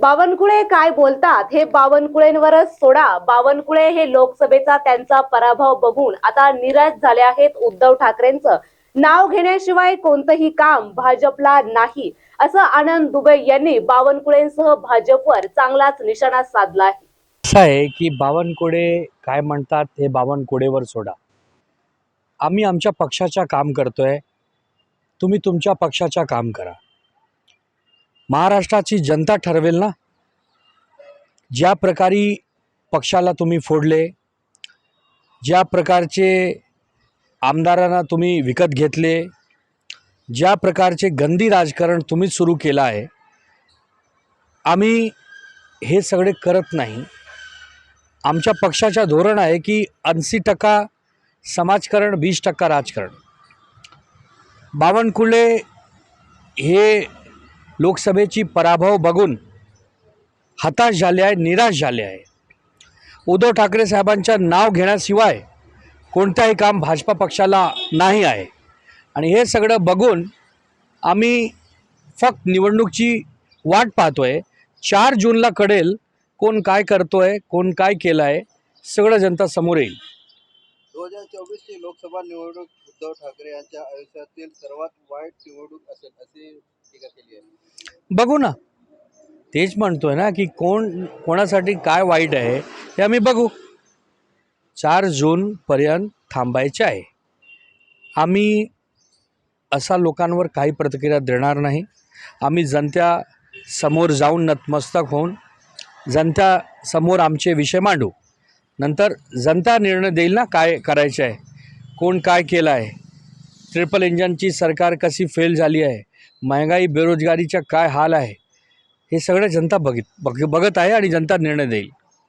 बावनकुळे काय बोलतात हे बावनकुळेंवरच सोडा. बावनकुळे हे लोकसभेचा त्यांचा पराभव बघून आता निराश झाले आहेत उद्धव ठाकरेंचं. नाव घेण्याशिवाय कोणतंही काम भाजपला नाही. असं आनंद दुबे यांनी बावनकुळेंसह भाजपवर चांगलाच निशाणा साधला आहे. असं आहे की बावनकुळे काय म्हणतात हे बावनकुळेवर सोडा. आम्ही आमच्या पक्षाच्या काम करतोय. तुम्ही तुमच्या पक्षाच्या काम करा. महाराष्ट्राची जनता ठरवेल ना? ज्या प्रकारे पक्षाला तुम्ही फोडले ज्या प्रकारचे आमदारांना तुम्ही विकत घेतले ज्या प्रकारचे गंदी राजकारण तुम्ही सुरू केलं आहे आम्ही हे सगळे करत नाही. आमच्या पक्षाच्या धोरण आहे की ऐंशी टक्का समाजकारण वीस टक्का राजकारण. बावनकुळे हे लोकसभेची पराभव बघून हताश झाले आहे निराश झाले आहे. उद्धव ठाकरे साहेबांचं नाव घेण्याशिवाय कोणताही काम भाजपा पक्षाला नाही आहे. आणि हे सगळं बघून आम्ही फक्त निवडणूकची वाट पाहतो आहे चार जूनला कळेल कोण काय करतो आहे कोण काय केलं आहे सगळं जनता समोर येईल. हजार चोवीसची लोकसभा निवडणूक उद्धव ठाकरे यांच्या आयुष्यातील सर्वात वाईट निवडणूक असेल अशी टीका केली आहे. बघू ना. तेच म्हणतोय ना की कोण कोणासाठी काय वाईट आहे हे आम्ही बघू. चार जूनपर्यंत थांबायचे आहे. आम्ही असा लोकांवर काही प्रतिक्रिया देणार नाही. आम्ही जनत्या समोर जाऊन नतमस्तक होऊन जनत्या समोर आमचे विषय मांडू. नंतर जनता निर्णय देईल ना काय करायचं आहे? कोण काय केलं आहे? ट्रिपल इंजनची सरकार कशी फेल झाली आहे? महागाई बेरोजगारीचा काय हाल आहे? हे सगळं जनता बघित बघ बघत आहे आणि जनता निर्णय देईल.